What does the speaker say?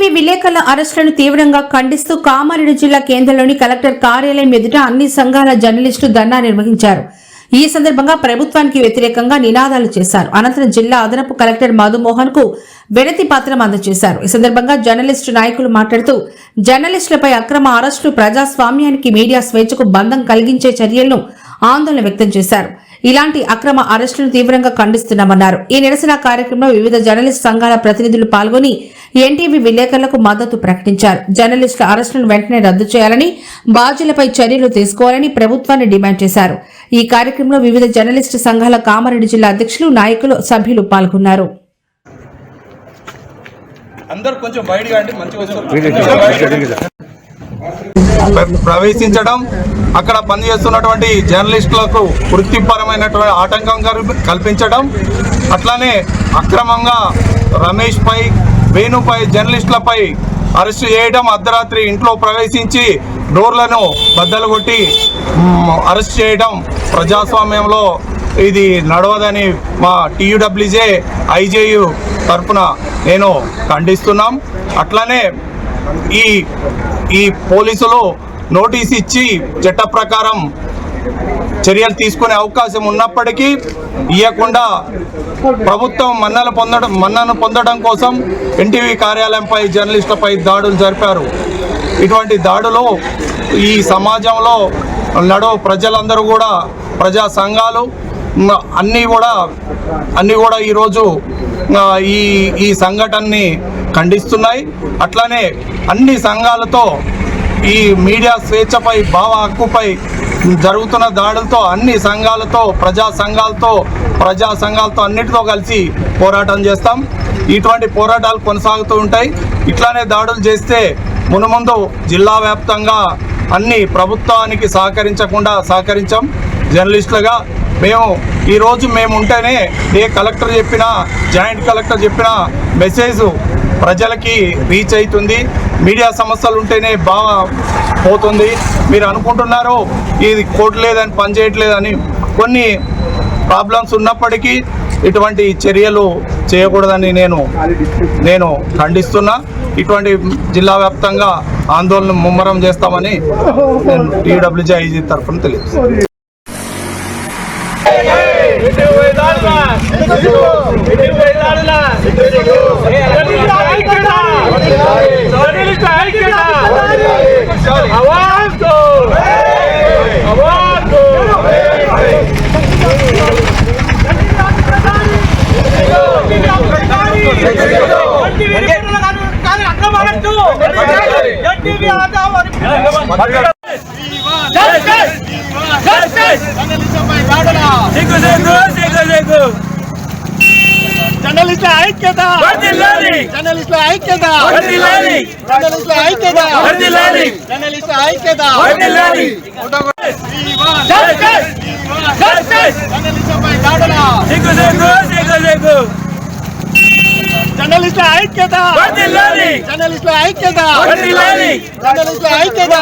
TV విలేకరుల అరెస్టులను తీవ్రంగా ఖండిస్తూ కామారెడ్డి జిల్లా కేంద్రంలోని కలెక్టర్ కార్యాలయం ఎదుట అన్ని సంఘాల జర్నలిస్టులు ధర్నా నిర్వహించారు. ఈ సందర్భంగా ప్రభుత్వానికి వ్యతిరేకంగా నినాదాలు చేశారు. అనంతరం జిల్లా అదనపు కలెక్టర్ మధుమోహన్కు వినతి పత్రం అందజేశారు. ఈ సందర్భంగా జర్నలిస్టు నాయకులు మాట్లాడుతూ జర్నలిస్టులపై అక్రమ అరెస్టులు ప్రజాస్వామ్యానికి మీడియా స్వేచ్ఛకు బంధం కలిగించే చర్యలను ఆందోళన వ్యక్తం చేశారు. ఇలాంటి అక్రమ అరెస్టులను తీవ్రంగా ఖండిస్తున్నామన్నారు. ఈ నిరసన కార్యక్రమంలో వివిధ జర్నలిస్ట్ సంఘాల ప్రతినిధులు పాల్గొని ఎన్టీవీ విలేకరులకు మద్దతు ప్రకటించారు. జర్నలిస్టుల అరెస్టులను వెంటనే రద్దు చేయాలని బాధ్యులపై చర్యలు తీసుకోవాలని ప్రభుత్వాన్ని డిమాండ్ చేశారు. ఈ కార్యక్రమంలో వివిధ జర్నలిస్టు సంఘాల కామారెడ్డి జిల్లా అధ్యక్షులు నాయకులు సభ్యులు పాల్గొన్నారు. అందరు కొంచెం ప్రవేశించడం అక్కడ పనిచేస్తున్నటువంటి జర్నలిస్టులకు వృత్తిపరమైనటువంటి ఆటంకం కల్పించడం అట్లానే అక్రమంగా రమేష్ పై వేణుపై జర్నలిస్టులపై అరెస్టు చేయడం అర్ధరాత్రి ఇంట్లో ప్రవేశించి డోర్లను బద్దలు కొట్టి అరెస్ట్ చేయడం ప్రజాస్వామ్యంలో ఇది నడవదని మా టీయూడబ్ల్యూజే ఐజేయు తరఫున నేను ఖండిస్తున్నాం. అట్లానే ఈ ఈ పోలీసులు నోటీస్ ఇచ్చి చట్ట ప్రకారం చర్యలు తీసుకునే అవకాశం ఉన్నప్పటికీ ఇవ్వకుండా ప్రభుత్వం మన్నలు పొందడం మన్నను పొందడం కోసం ఎన్టీవీ కార్యాలయంపై జర్నలిస్టులపై దాడులు జరిపారు. ఇటువంటి దాడులు ఈ సమాజంలో నడవ ప్రజలందరూ కూడా ప్రజా సంఘాలు అన్నీ కూడా అన్నీ కూడా ఈరోజు ఈ ఈ సంఘటనని ఖండిస్తున్నాయి. అట్లానే అన్ని సంఘాలతో ఈ మీడియా స్వేచ్ఛపై భావ హక్కుపై జరుగుతున్న దాడులతో అన్ని సంఘాలతో ప్రజా సంఘాలతో ప్రజా సంఘాలతో అన్నిటితో కలిసి పోరాటం చేస్తాం. ఇటువంటి పోరాటాలు కొనసాగుతూ ఉంటాయి. ఇట్లానే దాడులు చేస్తే మునుముందు జిల్లా వ్యాప్తంగా అన్ని ప్రభుత్వానికి సహకరించకుండా సహకరించాం. జర్నలిస్టులుగా మేము ఈరోజు మేము ఉంటేనే ఏ కలెక్టర్ చెప్పినా జాయింట్ కలెక్టర్ చెప్పినా మెసేజ్ ప్రజలకి రీచ్ అవుతుంది. మీడియా సమస్యలు ఉంటేనే బాగా పోతుంది. మీరు అనుకుంటున్నారు ఇది కోర్టు లేదని పనిచేయట్లేదని కొన్ని ప్రాబ్లమ్స్ ఉన్నప్పటికీ ఇటువంటి చర్యలు చేయకూడదని నేను నేను ఖండిస్తున్నా. ఇటువంటి జిల్లా వ్యాప్తంగా ఆందోళన ముమ్మరం చేస్తామని నేను టీడబ్ల్యూజీ ఐజీ తరఫున తెలియదు జర్నలిస్టుల ఐక్యత జర్నలిస్టుల ఐక్యత జర్నలిస్టుల ఐక్యత జర్నలిస్టుల ఐక్యత జర్నలిస్టులపై దాడుల జర్నలిస్టుల ఐక్యత! జర్నలిస్టుల ఐక్యత! జర్నలిస్టుల ఐక్యత!